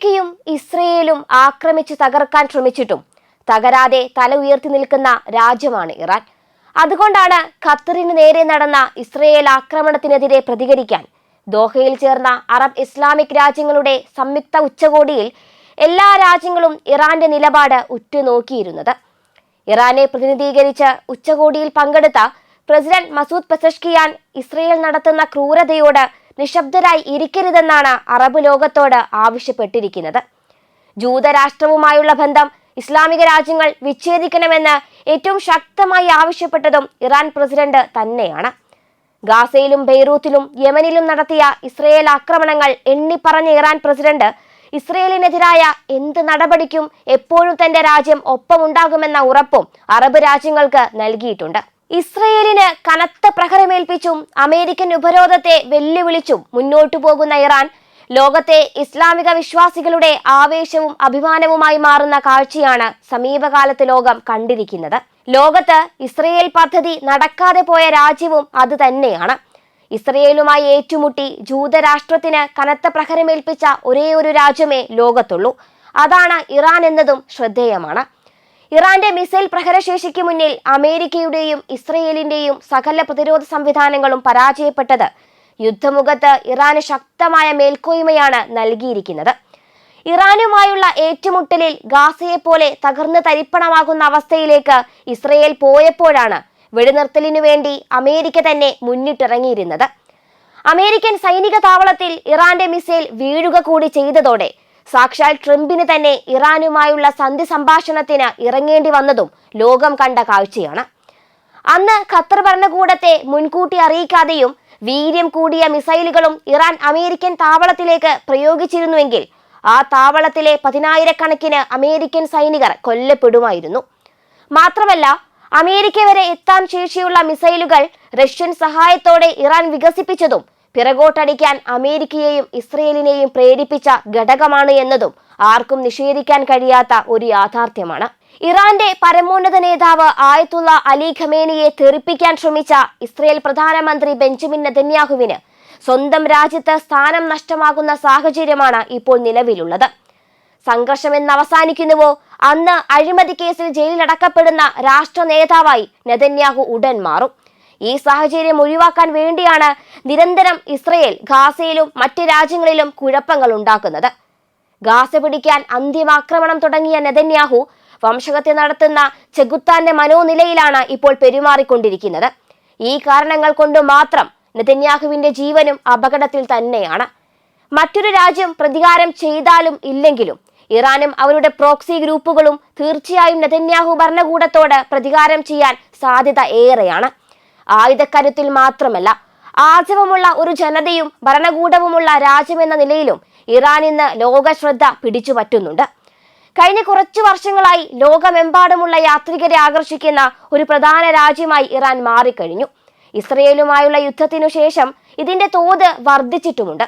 അമേരിക്കയും ഇസ്രയേലും ആക്രമിച്ചു തകർക്കാൻ ശ്രമിച്ചിട്ടും തകരാതെ തല ഉയർത്തി നിൽക്കുന്ന രാജ്യമാണ് ഇറാൻ. അതുകൊണ്ടാണ് ഖത്തറിന് നേരെ നടന്ന ഇസ്രയേൽ ആക്രമണത്തിനെതിരെ പ്രതികരിക്കാൻ ദോഹയിൽ ചേർന്ന അറബ് ഇസ്ലാമിക് രാജ്യങ്ങളുടെ സംയുക്ത ഉച്ചകോടിയിൽ എല്ലാ രാജ്യങ്ങളും ഇറാന്റെ നിലപാട് ഉറ്റുനോക്കിയിരുന്നത്. ഇറാനെ പ്രതിനിധീകരിച്ച് ഉച്ചകോടിയിൽ പങ്കെടുത്ത പ്രസിഡന്റ് മസൂദ് പെസഷ്കിയാൻ ഇസ്രയേൽ നടത്തുന്ന ക്രൂരതയോട് നിശബ്ദരായി ഇരിക്കരുതെന്നാണ് അറബ് ലോകത്തോട് ആവശ്യപ്പെട്ടിരിക്കുന്നത്. ജൂതരാഷ്ട്രവുമായുള്ള ബന്ധം ഇസ്ലാമിക രാജ്യങ്ങൾ വിച്ഛേദിക്കണമെന്ന് ഏറ്റവും ശക്തമായി ആവശ്യപ്പെട്ടതും ഇറാൻ പ്രസിഡന്റ് തന്നെയാണ്. ഗാസയിലും ബെയ്റൂത്തിലും യമനിലും നടത്തിയ ഇസ്രയേൽ ആക്രമണങ്ങൾ എണ്ണിപ്പറഞ്ഞ ഇറാൻ പ്രസിഡന്റ് ഇസ്രയേലിനെതിരായ എന്ത് നടപടിക്കും എപ്പോഴും തന്റെ രാജ്യം ഒപ്പമുണ്ടാകുമെന്ന ഉറപ്പും അറബ് രാജ്യങ്ങൾക്ക് നൽകിയിട്ടുണ്ട്. ഇസ്രയേലിന് കനത്ത പ്രഹരമേൽപ്പിച്ചും അമേരിക്കൻ ഉപരോധത്തെ വെല്ലുവിളിച്ചും മുന്നോട്ടു പോകുന്ന ഇറാൻ ലോകത്തെ ഇസ്ലാമിക വിശ്വാസികളുടെ ആവേശവും അഭിമാനവുമായി മാറുന്ന കാഴ്ചയാണ് സമീപകാലത്ത് ലോകം കണ്ടിരിക്കുന്നത്. ലോകത്ത് ഇസ്രയേൽ പദ്ധതി നടക്കാതെ പോയ രാജ്യവും അത് തന്നെയാണ്. ഇസ്രയേലുമായി ഏറ്റുമുട്ടി ജൂതരാഷ്ട്രത്തിന് കനത്ത പ്രഹരമേൽപ്പിച്ച ഒരേ ഒരു രാജ്യമേ ലോകത്തുള്ളൂ. അതാണ് ഇറാൻ എന്നതും ശ്രദ്ധേയമാണ്. ഇറാന്റെ മിസൈൽ പ്രഹരശേഷിക്ക് മുന്നിൽ അമേരിക്കയുടെയും ഇസ്രയേലിന്റെയും സകല പ്രതിരോധ സംവിധാനങ്ങളും പരാജയപ്പെട്ടത്. യുദ്ധമുഖത്ത് ഇറാന് ശക്തമായ മേൽക്കോയ്മയാണ് നൽകിയിരിക്കുന്നത്. ഇറാനുമായുള്ള ഏറ്റുമുട്ടലിൽ ഗാസയെ പോലെ തകർന്ന് തരിപ്പണമാകുന്ന അവസ്ഥയിലേക്ക് ഇസ്രയേൽ പോയപ്പോഴാണ് വെടിനിർത്തലിനു വേണ്ടി അമേരിക്ക തന്നെ മുന്നിട്ടിറങ്ങിയിരുന്നത്. അമേരിക്കൻ സൈനിക താവളത്തിൽ ഇറാന്റെ മിസൈൽ വീഴുക കൂടി ചെയ്തതോടെ സാക്ഷാൽ ട്രംപിന് തന്നെ ഇറാനുമായുള്ള സന്ധി സംഭാഷണത്തിന് ഇറങ്ങേണ്ടി വന്നതും ലോകം കണ്ട കാഴ്ചയാണ്. അന്ന് ഖത്തർ ഭരണകൂടത്തെ മുൻകൂട്ടി അറിയിക്കാതെയും വീര്യം കൂടിയ മിസൈലുകളും ഇറാൻ അമേരിക്കൻ താവളത്തിലേക്ക് പ്രയോഗിച്ചിരുന്നുവെങ്കിൽ ആ താവളത്തിലെ പതിനായിരക്കണക്കിന് അമേരിക്കൻ സൈനികർ കൊല്ലപ്പെടുമായിരുന്നു. മാത്രമല്ല അമേരിക്ക വരെ എത്താൻ ശേഷിയുള്ള മിസൈലുകൾ റഷ്യൻ സഹായത്തോടെ ഇറാൻ വികസിപ്പിച്ചതും പിറകോട്ടടിക്കാൻ അമേരിക്കയെയും ഇസ്രയേലിനെയും പ്രേരിപ്പിച്ച ഘടകമാണ് എന്നതും ആർക്കും നിഷേധിക്കാൻ കഴിയാത്ത ഒരു യാഥാർത്ഥ്യമാണ്. ഇറാന്റെ പരമോന്നത നേതാവ് ആയത്തുള്ള അലി ഖമേനിയെ തെറിപ്പിക്കാൻ ശ്രമിച്ച ഇസ്രയേൽ പ്രധാനമന്ത്രി ബെഞ്ചമിൻ നെതന്യാഹുവിന് സ്വന്തം രാജ്യത്ത് സ്ഥാനം നഷ്ടമാകുന്ന സാഹചര്യമാണ് ഇപ്പോൾ നിലവിലുള്ളത്. സംഘർഷം എന്ന് അവസാനിക്കുന്നുവോ അന്ന് അഴിമതി കേസിൽ ജയിലിലടക്കപ്പെടുന്ന രാഷ്ട്ര നേതാവായി നെതന്യാഹു ഉടൻ മാറും. ഈ സാഹചര്യം ഒഴിവാക്കാൻ വേണ്ടിയാണ് നിരന്തരം ഇസ്രയേൽ ഗാസയിലും മറ്റ് രാജ്യങ്ങളിലും കുഴപ്പങ്ങൾ ഉണ്ടാക്കുന്നത്. ഗാസ പിടിക്കാൻ അന്തിമാക്രമണം തുടങ്ങിയ നെതന്യാഹു വംശഹത്യ നടത്തുന്ന ചെഗുത്താന്റെ മനോനിലയിലാണ് ഇപ്പോൾ പെരുമാറിക്കൊണ്ടിരിക്കുന്നത്. ഈ കാരണങ്ങൾ കൊണ്ട് മാത്രം നെതന്യാഹുവിന്റെ ജീവനും അപകടത്തിൽ തന്നെയാണ്. മറ്റൊരു രാജ്യം പ്രതികാരം ചെയ്താലും ഇല്ലെങ്കിലും ഇറാനും അവരുടെ പ്രോക്സി ഗ്രൂപ്പുകളും തീർച്ചയായും നെതന്യാഹു ഭരണകൂടത്തോട് പ്രതികാരം ചെയ്യാൻ സാധ്യത ഏറെയാണ്. ആയുധക്കരുത്തിൽ മാത്രമല്ല ആർജവമുള്ള ഒരു ജനതയും ഭരണകൂടവുമുള്ള രാജ്യമെന്ന നിലയിലും ഇറാൻ ഇന്ന് ലോക ശ്രദ്ധ പിടിച്ചു പറ്റുന്നുണ്ട്. കഴിഞ്ഞ കുറച്ചു വർഷങ്ങളായി ലോകമെമ്പാടുമുള്ള യാത്രികരെ ആകർഷിക്കുന്ന ഒരു പ്രധാന രാജ്യമായി ഇറാൻ മാറിക്കഴിഞ്ഞു. ഇസ്രയേലുമായുള്ള യുദ്ധത്തിനു ശേഷം ഇതിന്റെ തോത് വർദ്ധിച്ചിട്ടുമുണ്ട്.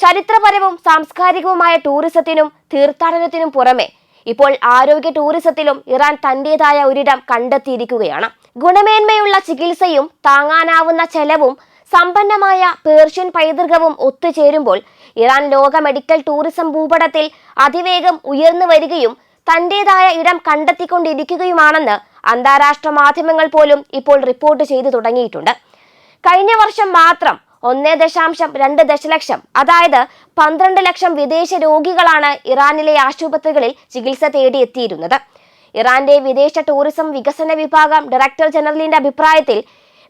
ചരിത്രപരവും സാംസ്കാരികവുമായ ടൂറിസത്തിനും തീർത്ഥാടനത്തിനും പുറമെ ഇപ്പോൾ ആരോഗ്യ ടൂറിസത്തിലും ഇറാൻ തന്റേതായ ഒരിടം കണ്ടെത്തിയിരിക്കുകയാണ്. ഗുണമേന്മയുള്ള ചികിത്സയും താങ്ങാനാവുന്ന ചെലവും സമ്പന്നമായ പേർഷ്യൻ പൈതൃകവും ഒത്തുചേരുമ്പോൾ ഇറാൻ ലോക മെഡിക്കൽ ടൂറിസം ഭൂപടത്തിൽ അതിവേഗം ഉയർന്നു വരികയും തന്റേതായ ഇടം കണ്ടെത്തിക്കൊണ്ടിരിക്കുകയുമാണെന്ന് അന്താരാഷ്ട്ര മാധ്യമങ്ങൾ പോലും ഇപ്പോൾ റിപ്പോർട്ട് ചെയ്തു തുടങ്ങിയിട്ടുണ്ട്. കഴിഞ്ഞ വർഷം മാത്രം ഒന്നേ ദശാംശം രണ്ട് ദശലക്ഷം. അതായത് പന്ത്രണ്ട് ലക്ഷം വിദേശ രോഗികളാണ് ഇറാനിലെ ആശുപത്രികളിൽ ചികിത്സ തേടി തേടിയെത്തിയിരുന്നത്. ഇറാന്റെ വിദേശ ടൂറിസം വികസന വിഭാഗം ഡയറക്ടർ ജനറലിന്റെ അഭിപ്രായത്തിൽ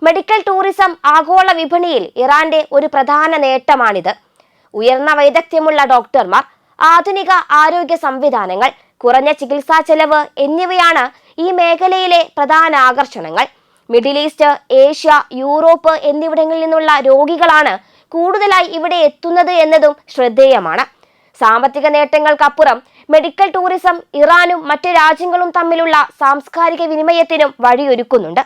മെഡിക്കൽ ടൂറിസം ആഗോള വിപണിയിൽ ഇറാന്റെ ഒരു പ്രധാന നേട്ടമാണിത്. ഉയർന്ന വൈദഗ്ധ്യമുള്ള ഡോക്ടർമാർ ആധുനിക ആരോഗ്യ സംവിധാനങ്ങൾ കുറഞ്ഞ ചികിത്സാ ചെലവ് എന്നിവയാണ് ഈ മേഖലയിലെ പ്രധാന ആകർഷണങ്ങൾ. മിഡിൽ ഈസ്റ്റ് ഏഷ്യ യൂറോപ്പ് എന്നിവിടങ്ങളിൽ നിന്നുള്ള രോഗികളാണ് കൂടുതലായി ഇവിടെ എത്തുന്നത് എന്നതും ശ്രദ്ധേയമാണ്. സാമ്പത്തിക നേട്ടങ്ങൾക്കപ്പുറം മെഡിക്കൽ ടൂറിസം ഇറാനും മറ്റ് രാജ്യങ്ങളും തമ്മിലുള്ള സാംസ്കാരിക വിനിമയത്തിനും വഴിയൊരുക്കുന്നുണ്ട്.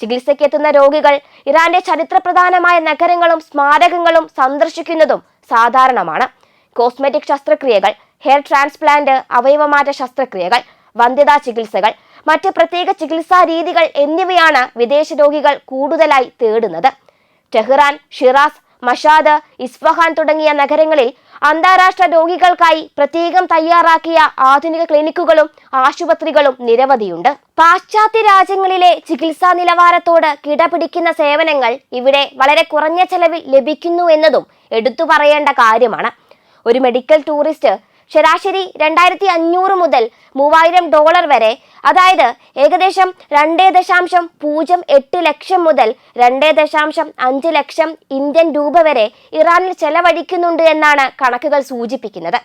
ചികിത്സയ്ക്ക് എത്തുന്ന രോഗികൾ ഇറാന്റെ ചരിത്രപ്രധാനമായ നഗരങ്ങളും സ്മാരകങ്ങളും സന്ദർശിക്കുന്നതും സാധാരണമാണ്. കോസ്മെറ്റിക് ശസ്ത്രക്രിയകൾ ഹെയർ ട്രാൻസ്പ്ലാന്റ് അവയവമാറ്റ ശസ്ത്രക്രിയകൾ വന്ധ്യതാ ചികിത്സകൾ മറ്റ് പ്രത്യേക ചികിത്സാ രീതികൾ എന്നിവയാണ് വിദേശ രോഗികൾ കൂടുതലായി തേടുന്നത്. ടെഹ്റാൻ ഷിറാസ് മഷാദ് ഇസ്ഫഹാൻ തുടങ്ങിയ നഗരങ്ങളിൽ അന്താരാഷ്ട്ര രോഗികൾക്കായി പ്രത്യേകം തയ്യാറാക്കിയ ആധുനിക ക്ലിനിക്കുകളും ആശുപത്രികളും നിരവധിയുണ്ട്. പാശ്ചാത്യ രാജ്യങ്ങളിലെ ചികിത്സാ നിലവാരത്തോട് കിടപിടിക്കുന്ന സേവനങ്ങൾ ഇവിടെ വളരെ കുറഞ്ഞ ചെലവിൽ ലഭിക്കുന്നു എന്നതും എടുത്തു പറയേണ്ട കാര്യമാണ്. ഒരു മെഡിക്കൽ ടൂറിസ്റ്റ് ശരാശരി രണ്ടായിരത്തി അഞ്ഞൂറ് മുതൽ മൂവായിരം ഡോളർ വരെ. അതായത് ഏകദേശം രണ്ടേ ദശാംശം പൂജ്യം എട്ട് ലക്ഷം മുതൽ രണ്ടേ ദശാംശം അഞ്ച് ലക്ഷം ഇന്ത്യൻ രൂപ വരെ ഇറാനിൽ ചെലവഴിക്കുന്നുണ്ട് എന്നാണ് കണക്കുകൾ സൂചിപ്പിക്കുന്നത്.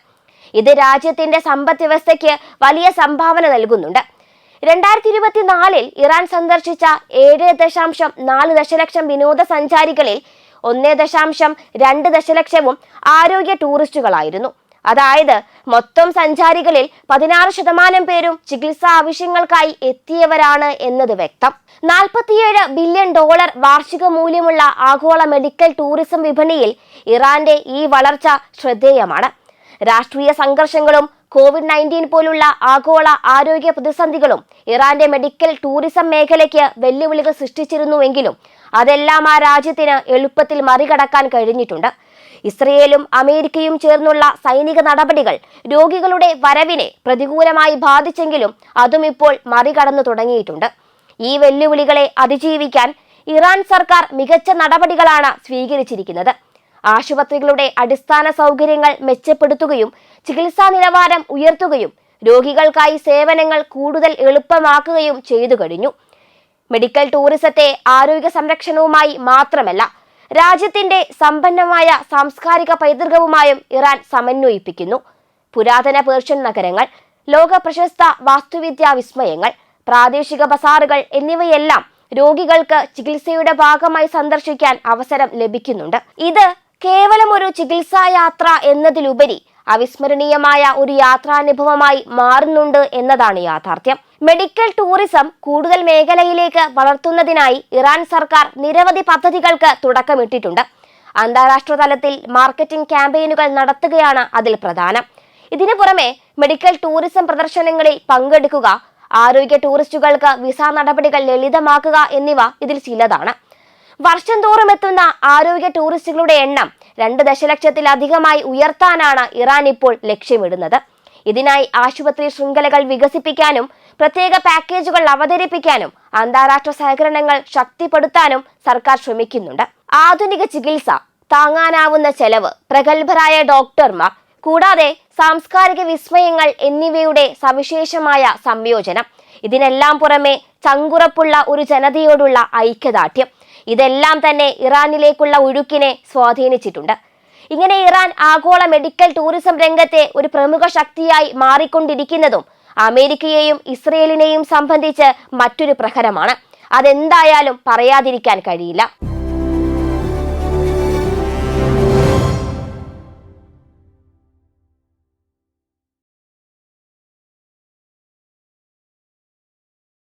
ഇത് രാജ്യത്തിന്റെ സമ്പദ് വ്യവസ്ഥയ്ക്ക് വലിയ സംഭാവന നൽകുന്നുണ്ട്. രണ്ടായിരത്തി ഇരുപത്തിനാലിൽ ഇറാൻ സന്ദർശിച്ച ഏഴ് ദശാംശം നാല് ദശലക്ഷം വിനോദസഞ്ചാരികളിൽ ഒന്നേ ദശാംശം രണ്ട് ദശലക്ഷവും ആരോഗ്യ ടൂറിസ്റ്റുകളായിരുന്നു. അതായത് മൊത്തം സഞ്ചാരികളിൽ പതിനാറ് ശതമാനം പേരും ചികിത്സാ ആവശ്യങ്ങൾക്കായി എത്തിയവരാണ് എന്നത് വ്യക്തം. നാൽപ്പത്തിയേഴ് ബില്യൺ ഡോളർ വാർഷിക മൂല്യമുള്ള ആഗോള മെഡിക്കൽ ടൂറിസം വിപണിയിൽ ഇറാന്റെ ഈ വളർച്ച ശ്രദ്ധേയമാണ്. രാഷ്ട്രീയ സംഘർഷങ്ങളും കോവിഡ് നയന്റീൻ പോലുള്ള ആഗോള ആരോഗ്യ പ്രതിസന്ധികളും ഇറാന്റെ മെഡിക്കൽ ടൂറിസം മേഖലയ്ക്ക് വെല്ലുവിളികൾ സൃഷ്ടിച്ചിരുന്നുവെങ്കിലും അതെല്ലാം ആ രാജ്യത്തിന് എളുപ്പത്തിൽ മറികടക്കാൻ കഴിഞ്ഞിട്ടുണ്ട്. ഇസ്രയേലും അമേരിക്കയും ചേർന്നുള്ള സൈനിക നടപടികൾ രോഗികളുടെ വരവിനെ പ്രതികൂലമായി ബാധിച്ചെങ്കിലും അതും ഇപ്പോൾ മറികടന്നു തുടങ്ങിയിട്ടുണ്ട്. ഈ വെല്ലുവിളികളെ അതിജീവിക്കാൻ ഇറാൻ സർക്കാർ മികച്ച നടപടികളാണ് സ്വീകരിച്ചിരിക്കുന്നത്. ആശുപത്രികളുടെ അടിസ്ഥാന സൗകര്യങ്ങൾ മെച്ചപ്പെടുത്തുകയും ചികിത്സാ നിലവാരം ഉയർത്തുകയും രോഗികൾക്കായി സേവനങ്ങൾ കൂടുതൽ എളുപ്പമാക്കുകയും ചെയ്തു കഴിഞ്ഞു. മെഡിക്കൽ ടൂറിസത്തെ ആരോഗ്യ സംരക്ഷണവുമായി മാത്രമല്ല രാജ്യത്തിന്റെ സമ്പന്നമായ സാംസ്കാരിക പൈതൃകവുമായും ഇറാൻ സമന്വയിപ്പിക്കുന്നു. പുരാതന പേർഷ്യൻ നഗരങ്ങൾ ലോക പ്രശസ്ത വാസ്തുവിദ്യാ വിസ്മയങ്ങൾ പ്രാദേശിക ബസാറുകൾ എന്നിവയെല്ലാം രോഗികൾക്ക് ചികിത്സയുടെ ഭാഗമായി സന്ദർശിക്കാൻ അവസരം ലഭിക്കുന്നുണ്ട്. ഇത് കേവലം ഒരു ചികിത്സാ യാത്ര എന്നതിലുപരി അവിസ്മരണീയമായ ഒരു യാത്രാനുഭവമായി മാറുന്നുണ്ട് എന്നതാണ് യാഥാർത്ഥ്യം. മെഡിക്കൽ ടൂറിസം കൂടുതൽ മേഖലയിലേക്ക് വളർത്തുന്നതിനായി ഇറാൻ സർക്കാർ നിരവധി പദ്ധതികൾക്ക് തുടക്കമിട്ടിട്ടുണ്ട്. അന്താരാഷ്ട്ര തലത്തിൽ മാർക്കറ്റിംഗ് ക്യാമ്പയിനുകൾ നടത്തുകയാണ് അതിൽ പ്രധാനം. ഇതിനു പുറമെ മെഡിക്കൽ ടൂറിസം പ്രദർശനങ്ങളിൽ പങ്കെടുക്കുക ആരോഗ്യ ടൂറിസ്റ്റുകൾക്ക് വിസ നടപടികൾ ലളിതമാക്കുക എന്നിവ ഇതിൽ ചിലതാണ്. വർഷം തോറും എത്തുന്ന ആരോഗ്യ ടൂറിസ്റ്റുകളുടെ എണ്ണം രണ്ട് ദശലക്ഷത്തിലധികമായി ഉയർത്താനാണ് ഇറാൻ ഇപ്പോൾ ലക്ഷ്യമിടുന്നത്. ഇതിനായി ആശുപത്രി ശൃംഖലകൾ വികസിപ്പിക്കാനും പ്രത്യേക പാക്കേജുകൾ അവതരിപ്പിക്കാനും അന്താരാഷ്ട്ര സഹകരണങ്ങൾ ശക്തിപ്പെടുത്താനും സർക്കാർ ശ്രമിക്കുന്നുണ്ട്. ആധുനിക ചികിത്സ താങ്ങാനാവുന്ന ചെലവ് പ്രഗത്ഭരായ ഡോക്ടർമാർ കൂടാതെ സാംസ്കാരിക വിസ്മയങ്ങൾ എന്നിവയുടെ സവിശേഷമായ സംയോജനം. ഇതിനെല്ലാം പുറമെ ചങ്കുറപ്പുള്ള ഒരു ജനതയോടുള്ള ഐക്യദാർഢ്യം. ഇതെല്ലാം തന്നെ ഇറാനിലേക്കുള്ള ഒഴുക്കിനെ സ്വാധീനിച്ചിട്ടുണ്ട്. ഇങ്ങനെ ഇറാൻ ആഗോള മെഡിക്കൽ ടൂറിസം രംഗത്തെ ഒരു പ്രമുഖ ശക്തിയായി മാറിക്കൊണ്ടിരിക്കുന്നതും അമേരിക്കയെയും ഇസ്രയേലിനെയും സംബന്ധിച്ച് മറ്റൊരു പ്രഹരമാണ്. അതെന്തായാലും പറയാതിരിക്കാൻ കഴിയില്ല.